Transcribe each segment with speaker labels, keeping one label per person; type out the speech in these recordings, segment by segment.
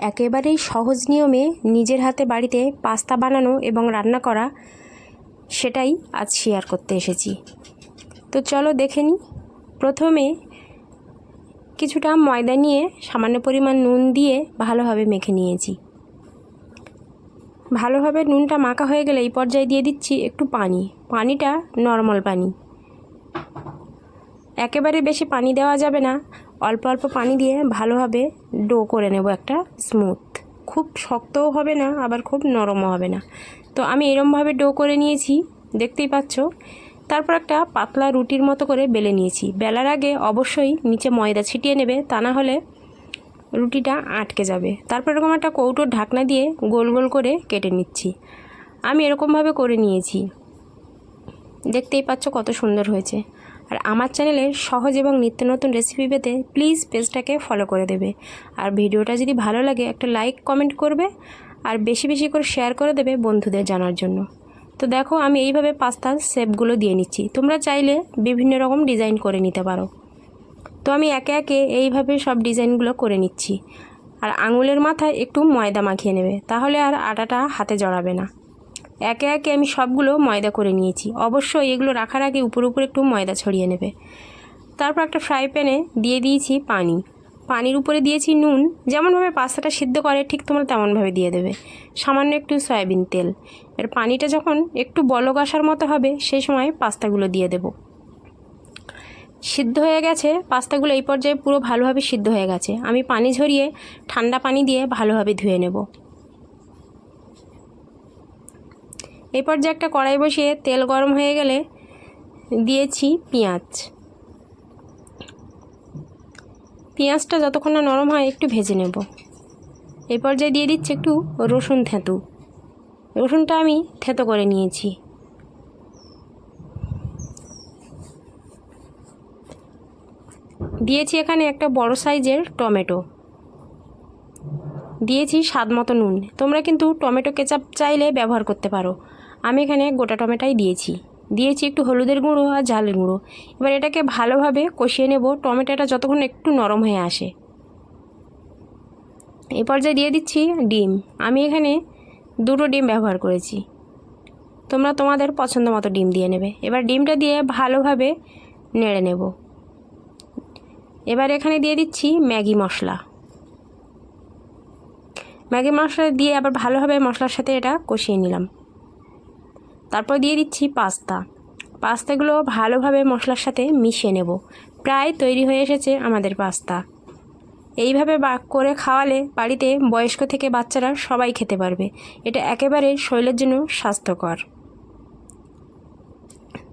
Speaker 1: একেবারেই সহজ নিয়মে নিজের হাতে বাড়িতে পাস্তা বানানো এবং রান্না করা, সেটাই আজ শেয়ার করতে এসেছি। তো চলো দেখে নিই প্রথমে কিছুটা ময়দা নিয়ে সামান্য পরিমাণ নুন দিয়ে ভালোভাবে মেখে নিয়েছি। ভালোভাবে নুনটা মাখা হয়ে গেলে এই পর্যায়ে দিয়ে দিচ্ছি একটু পানি। পানিটা নর্মাল পানি। একেবারে বেশি পানি দেওয়া যাবে না। অল্প অল্প পানি দিয়ে ভালোভাবে ডো করে নেব একটা স্মুথ খুব শক্তও হবে না, আবার খুব নরমও হবে না। তো আমি এরমভাবে ডো করে নিয়েছি, দেখতেই পাচ্ছ। তারপর একটা পাতলা রুটির মতো করে বেলে নিয়েছি। বেলার আগে অবশ্যই নিচে ময়দা ছিটিয়ে নেবে, তা না হলে রুটিটা আটকে যাবে। তারপর এরকম একটা কৌটোর ঢাকনা দিয়ে গোল গোল করে কেটে নিচ্ছি। আমি এরকমভাবে করে নিয়েছি। দেখতেই পাচ্ছ কত সুন্দর হয়েছে। আর আমার চ্যানেলে সহজ এবং নিত্য নতুন রেসিপি পেতে প্লিজ পেজটাকে ফলো করে দেবে। আর ভিডিওটা যদি ভালো লাগে, একটা লাইক কমেন্ট করবে আর বেশি বেশি করে শেয়ার করে দেবে বন্ধুদের জানার জন্য। তো দেখো, আমি এইভাবে পাস্তার শেপগুলো দিয়ে নিচ্ছি। তোমরা চাইলে বিভিন্ন রকম ডিজাইন করে নিতে পারো। তো আমি একে একে এইভাবে সব ডিজাইনগুলো করে নিচ্ছি। আর আঙুলের মাথায় একটু ময়দা মাখিয়ে নেবে, তাহলে আর আটাটা হাতে জড়াবে না। একে একে আমি সবগুলো ময়দা করে নিয়েছি। অবশ্যই এগুলো রাখার আগে উপর উপর একটু ময়দা ছড়িয়ে নেবে। তারপর একটা ফ্রাই প্যানে দিয়ে দিয়েছি পানি। পানির উপরে দিয়েছি নুন। যেমনভাবে পাস্তাটা সিদ্ধ করে, ঠিক তোমরা তেমনভাবে দিয়ে দেবে। সামান্য একটু সয়াবিন তেল। এর পানিটা যখন একটু বলক আসার মতো হবে, সেই সময় পাস্তাগুলো দিয়ে দেব। সিদ্ধ হয়ে গেছে। পাস্তাগুলো এই পর্যায়ে পুরো ভালোভাবে সিদ্ধ হয়ে গেছে। আমি পানি ঝরিয়ে ঠান্ডা পানি দিয়ে ভালোভাবে ধুয়ে নেব। এই পর্যায়ে একটা কড়াই বসিয়ে তেল গরম হয়ে গেলে দিয়েছি পেঁয়াজ। পেঁয়াজটা যতক্ষণ না নরম হয় একটু ভেজে নেব। এই পর্যায়ে দিয়ে দিচ্ছি একটু রসুন থেঁতু। রসুনটা আমি থেঁতো করে নিয়েছি। দিয়েছি এখানে একটা বড় সাইজের টমেটো। দিয়েছি স্বাদ মতো নুন। তোমরা কিন্তু টমেটো কেচাপ চাইলে ব্যবহার করতে পারো। আমি এখানে গোটা টমেটোই দিয়েছি। দিয়েছি একটু হলুদের গুঁড়ো আর ঝালের গুঁড়ো। এবার এটাকে ভালোভাবে কষিয়ে নেব। টমেটোটা যতক্ষণ একটু নরম হয়ে আসে। এই পর্যায়ে দিয়ে দিচ্ছি ডিম। আমি এখানে দুটো ডিম ব্যবহার করেছি। তোমরা তোমাদের পছন্দ মতো ডিম দিয়ে নেবে। এবার ডিমটা দিয়ে ভালোভাবে নেড়ে নেব। এবার এখানে দিয়ে দিচ্ছি ম্যাগি মশলা। ম্যাগি মশলা দিয়ে আবার ভালোভাবে মশলার সাথে এটা কষিয়ে নিলাম। তারপর দিয়ে দিচ্ছি পাস্তা। পাস্তাগুলো ভালোভাবে মশলার সাথে মিশিয়ে নেব। প্রায় তৈরি হয়ে এসেছে আমাদের পাস্তা। এইভাবে বা করে খাওয়ালে বাড়িতে বয়স্ক থেকে বাচ্চারা সবাই খেতে পারবে। এটা একেবারে শরীরের জন্য স্বাস্থ্যকর।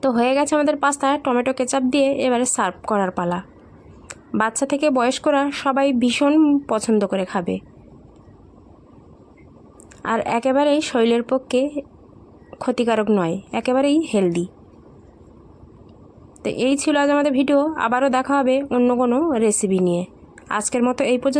Speaker 1: তো হয়ে গেছে আমাদের পাস্তা। টমেটো কেচাপ দিয়ে এবারে সার্ভ করার পালা। বাচ্চা থেকে বয়স্করা সবাই ভীষণ পছন্দ করে খাবে। আর একেবারেই শরীরের পক্ষে ক্ষতিকারক নয়, একেবারেই হেলদি তো এই ছিল আজ আমাদের ভিডিও আবারও দেখা হবে অন্য কোনো রেসিপি নিয়ে। আজকের মতো এই পর্যন্ত।